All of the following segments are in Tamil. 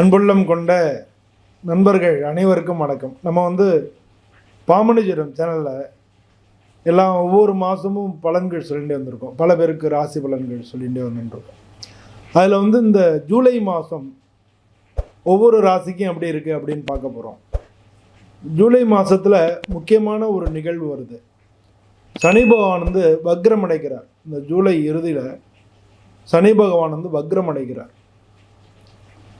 அன்புள்ளம் கொண்ட நண்பர்கள் அனைவருக்கும் வணக்கம். நம்ம வந்து பாமணிஜுரம் சேனலில் எல்லாம் ஒவ்வொரு மாதமும் பலன்கள் சொல்லிகிட்டே வந்திருக்கோம். பல பேருக்கு ராசி பலன்கள் சொல்லிகிட்டே வந்துருக்கோம் அதில் வந்து இந்த ஜூலை மாதம் ஒவ்வொரு ராசிக்கும் எப்படி இருக்குது அப்படின்னு பார்க்க போகிறோம் ஜூலை மாதத்தில் முக்கியமான ஒரு நிகழ்வு வருது. சனி பகவான் வந்து வக்ரம் அடைக்கிறார் இந்த ஜூலை இறுதியில் சனி பகவான் வந்து வக்ரம் அடைக்கிறார்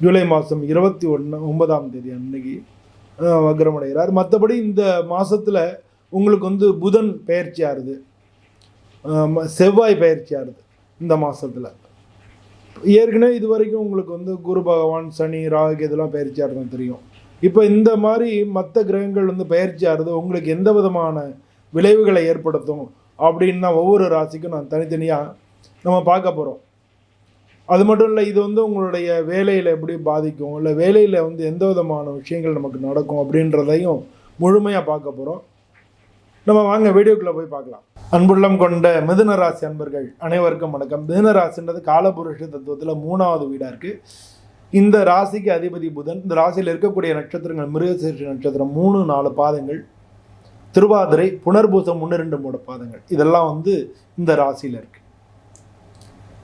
ஜூலை மாதம் இருபத்தி ஒன்று ஒன்பதாம் தேதி அன்னைக்கு வக்ரமடைகிறார். மற்றபடி இந்த மாதத்தில் உங்களுக்கு வந்து புதன் பயிற்சி ஆறுது. செவ்வாய் பயிற்சி ஆறுது இந்த மாதத்தில் ஏற்கனவே இது வரைக்கும் உங்களுக்கு வந்து குரு பகவான் சனி ராகு இதெல்லாம் பயிற்சி ஆறுதான் தெரியும். இப்போ இந்த மாதிரி மற்ற கிரகங்கள் வந்து பயிற்சி ஆறுது. உங்களுக்கு எந்த விதமான விளைவுகளை ஏற்படுத்தும்? அப்படின்னு ஒவ்வொரு ராசிக்கும் நான் தனித்தனியாக நம்ம பார்க்க போகிறோம் அது மட்டும் இல்லை இது வந்து உங்களுடைய வேலையில் எப்படி பாதிக்கும்? இல்லை வேலையில் வந்து எந்த விதமான விஷயங்கள் நமக்கு நடக்கும் அப்படின்றதையும் முழுமையாக பார்க்க போகிறோம் நம்ம வாங்க வீடியோக்குள்ளே போய் பார்க்கலாம். அன்புள்ளம் கொண்ட மிதுன ராசி அன்பர்கள் அனைவருக்கும் வணக்கம். மிதுன ராசின்றது காலபுருஷ தத்துவத்தில் மூணாவது வீடாக இருக்குது இந்த ராசிக்கு அதிபதி புதன். இந்த ராசியில் இருக்கக்கூடிய நட்சத்திரங்கள் மிருகசீர்ஷ நட்சத்திரம் மூணு நாலு பாதங்கள். திருவாதிரை புனர்பூசம் ஒன்று ரெண்டு மூணு பாதங்கள். இதெல்லாம் வந்து இந்த ராசியில் இருக்குது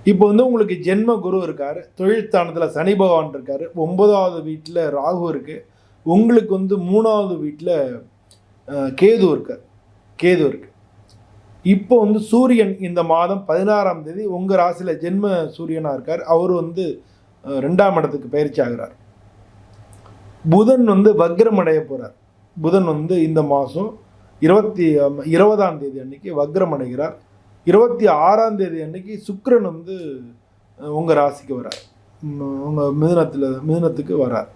இப்போ வந்து உங்களுக்கு ஜென்ம குரு இருக்கார் தொழில் ஸ்தானத்தில் சனி பகவான் இருக்கார் ஒன்பதாவது வீட்டில் ராகு இருக்குது உங்களுக்கு வந்து மூணாவது வீட்டில் கேது இருக்கார். கேது இருக்கு. இப்போ வந்து சூரியன் இந்த மாதம் பதினாறாம் தேதி உங்கள் ராசியில் ஜென்ம சூரியனாக இருக்கார். அவர் வந்து ரெண்டாம் இடத்துக்கு பயிற்சி ஆகிறார். புதன் வந்து வக்ரம் அடைய போகிறார் புதன் வந்து இந்த மாதம் இருபத்தி இருபதாம் தேதி அன்னைக்கு வக்ரம் அடைகிறார். இருபத்தி ஆறாம் தேதி அன்னைக்கு சுக்கரன் வந்து உங்கள் ராசிக்கு வரார். உங்கள் மிதனத்தில் மிதனத்துக்கு வரார்.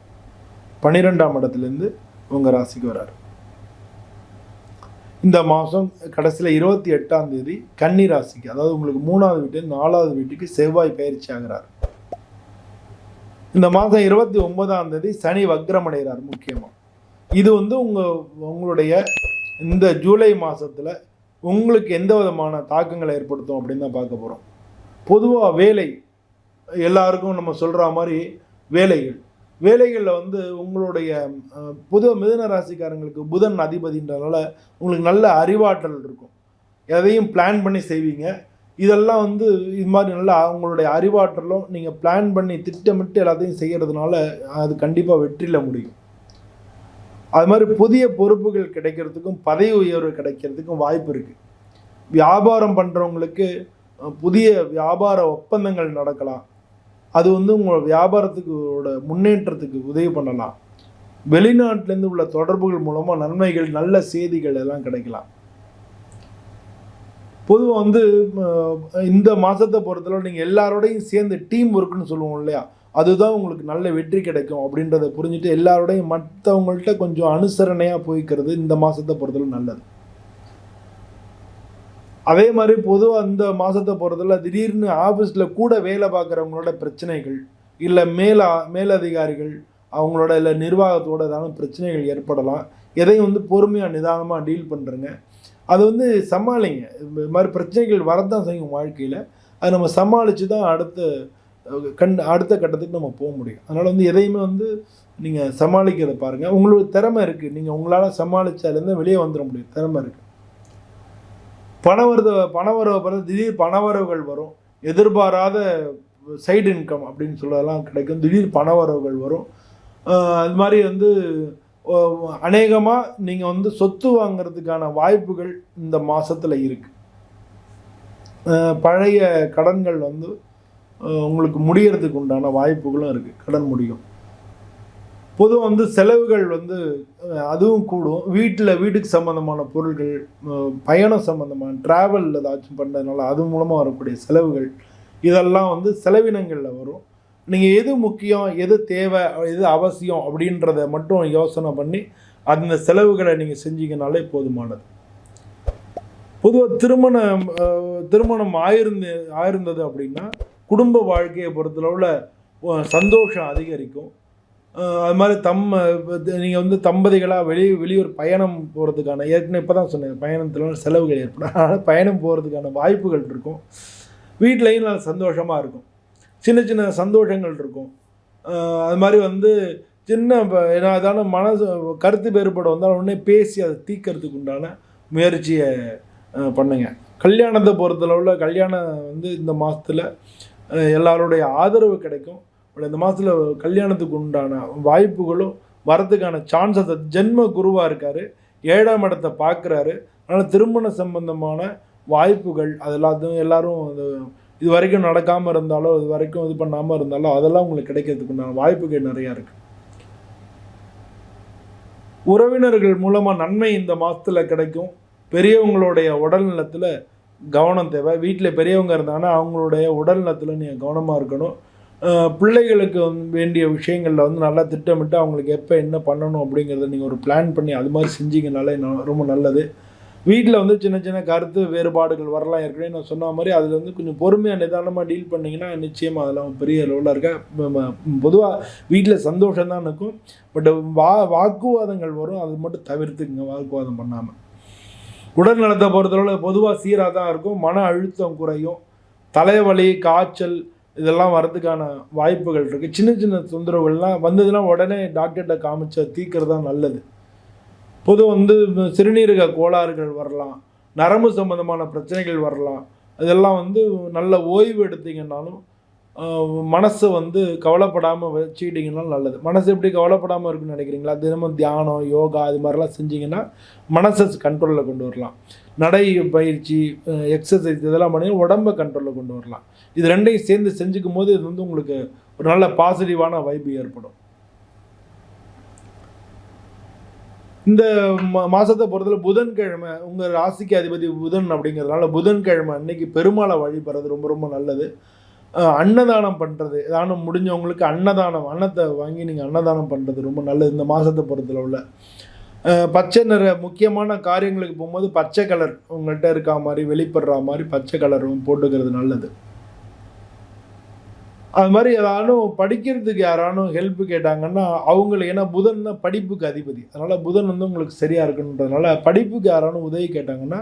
பன்னிரெண்டாம் இடத்துலேருந்து உங்கள் ராசிக்கு வரார். இந்த மாதம் கடைசியில் இருபத்தி எட்டாம் தேதி கன்னி ராசிக்கு அதாவது உங்களுக்கு மூணாவது வீட்டு நாலாவது வீட்டுக்கு செவ்வாய் பயிற்சி ஆகிறார். இந்த மாதம் இருபத்தி ஒன்பதாம் தேதி சனி வக்ரமடைகிறார் முக்கியமாக இது வந்து உங்கள் உங்களுடைய இந்த ஜூலை மாதத்தில் உங்களுக்கு எந்த விதமான தாக்கங்களை ஏற்படுத்தும் அப்படின்னு தான் பார்க்க போகிறோம் பொதுவாக வேலை எல்லாருக்கும் நம்ம சொல்கிற மாதிரி வேலைகள். வேலைகளில் வந்து உங்களுடைய புது பொதுவா மிதுன ராசிக்காரங்களுக்கு புதன் அதிபதின்றதுனால உங்களுக்கு நல்ல அறிவாற்றல் இருக்கும். எதையும் பிளான் பண்ணி செய்வீங்க. இதெல்லாம் வந்து இது மாதிரி நல்லா உங்களுடைய அறிவாற்றலும் நீங்கள் பிளான் பண்ணி திட்டமிட்டு எல்லாத்தையும் செய்கிறதுனால அது கண்டிப்பாக வெற்றியில் முடியும். அது மாதிரி புதிய பொறுப்புகள் கிடைக்கிறதுக்கும் பதவி உயர்வு கிடைக்கிறதுக்கும் வாய்ப்பு இருக்குது வியாபாரம் பண்ணுறவங்களுக்கு புதிய வியாபார ஒப்பந்தங்கள் நடக்கலாம். அது வந்து உங்களோட வியாபாரத்துக்கு முன்னேற்றத்துக்கு உதவி பண்ணலாம். வெளிநாட்டிலேருந்து உள்ள தொடர்புகள் மூலமாக நன்மைகள் நல்ல செய்திகள் எல்லாம் கிடைக்கலாம். பொதுவாக வந்து இந்த மாதத்தை பொறுத்தளவு நீங்கள் எல்லாரோடையும் சேர்ந்து டீம் ஒர்க்குன்னு சொல்லுவோம் இல்லையா? அதுதான் உங்களுக்கு நல்ல வெற்றி கிடைக்கும் அப்படின்றத புரிஞ்சுட்டு எல்லாரோடையும் மற்றவங்கள்ட்ட கொஞ்சம் அனுசரணையாக போய்க்கிறது இந்த மாதத்தை பொறுத்தளவு நல்லது. அதே மாதிரி பொதுவாக அந்த மாதத்தை பொறுத்தல திடீர்னு ஆஃபீஸில் கூட வேலை பார்க்குறவங்களோட பிரச்சனைகள் இல்லை மேலா மேலதிகாரிகள் அவங்களோட இல்லை நிர்வாகத்தோட ஏதாவது பிரச்சனைகள் ஏற்படலாம். எதையும் வந்து பொறுமையாக நிதானமாக டீல் பண்ணுறங்க அது வந்து சமாளிங்க. இது மாதிரி பிரச்சனைகள் வரதான் செய்யும் வாழ்க்கையில். அதை நம்ம சமாளித்து தான் அடுத்த கண் அடுத்த கட்டத்துக்கு நம்ம போக முடியும். அதனால் வந்து எதையுமே வந்து நீங்கள் சமாளிக்கிறத பாருங்கள் உங்களுக்கு திறமை இருக்குது நீங்கள் உங்களால் சமாளித்தாலேருந்து வெளியே வந்துட முடியும். திறமை இருக்குது பணவரது பணவரவை பிறகு திடீர் பணவரவுகள் வரும். எதிர்பாராத சைடு இன்கம் அப்படின்னு சொல்லலாம் கிடைக்கும். திடீர் பணவரவுகள் வரும். அது மாதிரி வந்து அநேகமாக நீங்கள் வந்து சொத்து வாங்குறதுக்கான வாய்ப்புகள் இந்த மாதத்தில் இருக்குது பழைய கடன்கள் வந்து உங்களுக்கு முடியறதுக்கு உண்டான வாய்ப்புகளும் இருக்குது கடன் முடியும். பொதுவாக வந்து செலவுகள் வந்து அதுவும் கூடும். வீட்டில் வீட்டுக்கு சம்மந்தமான பொருட்கள் பயணம் சம்மந்தமான ட்ராவல் ஏதாச்சும் பண்ணுறதுனால அது மூலமாக வரக்கூடிய செலவுகள் இதெல்லாம் வந்து செலவினங்களில் வரும். நீங்கள் எது முக்கியம் எது தேவை எது அவசியம் அப்படின்றத மட்டும் யோசனை பண்ணி அந்த செலவுகளை நீங்கள் செஞ்சீங்கனாலே போதுமானது. பொதுவாக திருமணம் திருமணம் ஆயிருந்து ஆயிருந்தது அப்படின்னா குடும்ப வாழ்க்கையை பொறுத்தளவில் சந்தோஷம் அதிகரிக்கும். அது மாதிரி தம் நீங்கள் வந்து தம்பதிகளாக வெளி வெளியூர் பயணம் போகிறதுக்கான ஏற்கனவே இப்போ தான் சொன்னேன் பயணத்தில் செலவுகள் ஏற்படும். அதனால் பயணம் போகிறதுக்கான வாய்ப்புகள் இருக்கும். வீட்லேயும் நல்ல சந்தோஷமாக இருக்கும். சின்ன சின்ன சந்தோஷங்கள் இருக்கும். அது மாதிரி வந்து சின்ன இப்போ ஏன்னா அதான மனசு கருத்து வேறுபாடு வந்தால் உடனே பேசி அதை தீக்கிறதுக்கு உண்டான முயற்சியை பண்ணுங்க. கல்யாணத்தை பொறுத்தளவில் கல்யாணம் வந்து இந்த மாதத்தில் எல்லாருடைய ஆதரவு கிடைக்கும். பட் இந்த மாதத்தில் கல்யாணத்துக்கு உண்டான வாய்ப்புகளும் வரதுக்கான சான்சஸ் ஜென்ம குருவாக இருக்கார். ஏழாம் இடத்தை பார்க்குறாரு. அதனால் திருமண சம்பந்தமான வாய்ப்புகள் அது எல்லாத்தையும் எல்லாரும் அது இது வரைக்கும் நடக்காமல் இருந்தாலோ இது வரைக்கும் இது பண்ணாமல் இருந்தாலோ அதெல்லாம் உங்களுக்கு கிடைக்கிறதுக்கு உண்டான வாய்ப்புகள் நிறையா இருக்குது உறவினர்கள் மூலமாக நன்மை இந்த மாதத்தில் கிடைக்கும். பெரியவங்களுடைய உடல்நலத்தில் கவனம் தேவை. வீட்டில் பெரியவங்க இருந்தாங்கன்னா அவங்களுடைய உடல்நலத்தில் நீங்கள் கவனமாக இருக்கணும். பிள்ளைகளுக்கு வேண்டிய விஷயங்களில் வந்து நல்லா திட்டமிட்டு அவங்களுக்கு எப்போ என்ன பண்ணணும் அப்படிங்கிறத நீங்கள் ஒரு பிளான் பண்ணி அது மாதிரி செஞ்சீங்கனாலே ரொம்ப நல்லது. வீட்டில் வந்து சின்ன சின்ன கருத்து வேறுபாடுகள் வரலாம். ஏற்கனவே நான் சொன்ன மாதிரி அதில் வந்து கொஞ்சம் பொறுமையாக நிதானமாக டீல் பண்ணிங்கன்னா நிச்சயமாக அதெல்லாம் பெரிய லெவலில் இருக்க பொதுவாக வீட்டில் சந்தோஷம் தான் இருக்கும். பட் வா வாக்குவாதங்கள் வரும். அது மட்டும் தவிர்த்துக்குங்க வாக்குவாதம் பண்ணாமல் உடல் நலத்தை பொறுத்தளவில் பொதுவாக சீராக தான் இருக்கும். மன அழுத்தம் குறையும். தலைவலி காய்ச்சல் இதெல்லாம் வரதுக்கான வாய்ப்புகள் இருக்குது சின்ன சின்ன தொந்தரவுகள்லாம் வந்ததுன்னா உடனே டாக்டர்கிட்ட காமிச்ச தீக்கிறது தான் நல்லது. பொது வந்து சிறுநீரக கோளாறுகள் வரலாம். நரம்பு சம்பந்தமான பிரச்சனைகள் வரலாம். இதெல்லாம் வந்து நல்ல ஓய்வு எடுத்திங்கன்னாலும் மனசை வந்து கவலைப்படாமல் வச்சுக்கிட்டீங்கன்னா நல்லது. மனசு எப்படி கவலைப்படாமல் இருக்குன்னு நினைக்கிறீங்களா? தினமும் தியானம் யோகா இது மாதிரிலாம் செஞ்சீங்கன்னா மனசை கண்ட்ரோலில் கொண்டு வரலாம். நடை பயிற்சி எக்ஸசைஸ் இதெல்லாம் பண்ணி உடம்பை கண்ட்ரோலில் கொண்டு வரலாம். இது ரெண்டையும் சேர்ந்து செஞ்சுக்கும் போது இது வந்து உங்களுக்கு ஒரு நல்ல பாசிட்டிவான வைப்பு ஏற்படும். இந்த மா மாதத்தை பொறுத்தல புதன்கிழமை உங்கள் ராசிக்கு அதிபதி புதன் அப்படிங்கிறதுனால புதன்கிழமை அன்னைக்கு பெருமாளை வழிபடுறது ரொம்ப ரொம்ப நல்லது. அன்னதானம் பண்ணுறது தானம் முடிஞ்சவங்களுக்கு அன்னதானம் அன்னத்தை வாங்கி நீங்கள் அன்னதானம் பண்ணுறது ரொம்ப நல்லது. இந்த மாதத்தை பொறுத்தல உள்ள. பச்சை நிற முக்கியமான காரியங்களுக்கு போகும்போது பச்சை கலர் உங்கள்கிட்ட இருக்கா மாதிரி வெளிப்படுற மாதிரி பச்சை கலர் போட்டுக்கிறது நல்லது. அது மாதிரி யாராலும் படிக்கிறதுக்கு யாராலும் ஹெல்ப் கேட்டாங்கன்னா அவங்களுக்கு ஏன்னா புதன் தான் படிப்புக்கு அதிபதி. அதனால் புதன் வந்து உங்களுக்கு சரியாக இருக்குன்றதுனால படிப்புக்கு யாராலும் உதவி கேட்டாங்கன்னா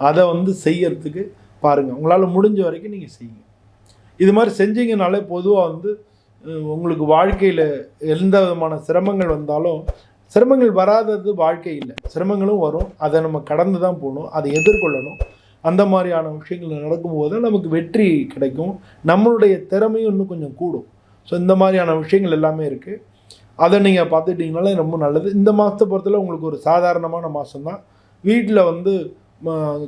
அதை வந்து செய்யறதுக்கு பாருங்கள் உங்களால் முடிஞ்ச வரைக்கும் நீங்கள் செய்யுங்க. இது மாதிரி செஞ்சீங்கனாலே பொதுவாக வந்து உங்களுக்கு வாழ்க்கையில் எந்த விதமான சிரமங்கள் வந்தாலும் சிரமங்கள் வராதது வாழ்க்கை இல்லை. சிரமங்களும் வரும். அதை நம்ம கடந்து தான் போகணும். அதை எதிர்கொள்ளணும். அந்த மாதிரியான விஷயங்கள் நடக்கும்போது நமக்கு வெற்றி கிடைக்கும். நம்மளுடைய திறமையும் இன்னும் கொஞ்சம் கூடும். ஸோ இந்த மாதிரியான விஷயங்கள் எல்லாமே இருக்குது அதை நீங்கள் பார்த்துட்டிங்கனாலே ரொம்ப நல்லது. இந்த மாதத்தை பொறுத்தவரை உங்களுக்கு ஒரு சாதாரணமான மாதம் தான் வீட்டில் வந்து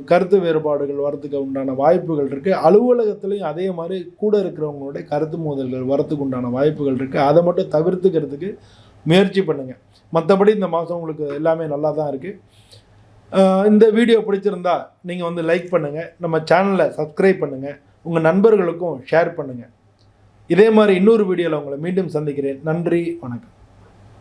கருத்து வேறுபாடுகள் வரதுக்கு உண்டான வாய்ப்புகள் இருக்குது அலுவலகத்துலேயும் அதே மாதிரி கூட இருக்கிறவங்களுடைய கருத்து மோதல்கள் வரத்துக்கு உண்டான வாய்ப்புகள் இருக்குது அதை மட்டும் தவிர்த்துக்கிறதுக்கு முயற்சி பண்ணுங்கள் மற்றபடி இந்த மாதம் உங்களுக்கு எல்லாமே நல்லா தான் இருக்குது இந்த வீடியோ பிடிச்சிருந்தா நீங்கள் வந்து லைக் பண்ணுங்கள் நம்ம சேனலை சப்ஸ்கிரைப் பண்ணுங்கள் உங்கள் நண்பர்களுக்கும் ஷேர் பண்ணுங்கள் இதே மாதிரி இன்னொரு வீடியோவில் உங்களை மீண்டும் சந்திக்கிறேன். நன்றி வணக்கம்.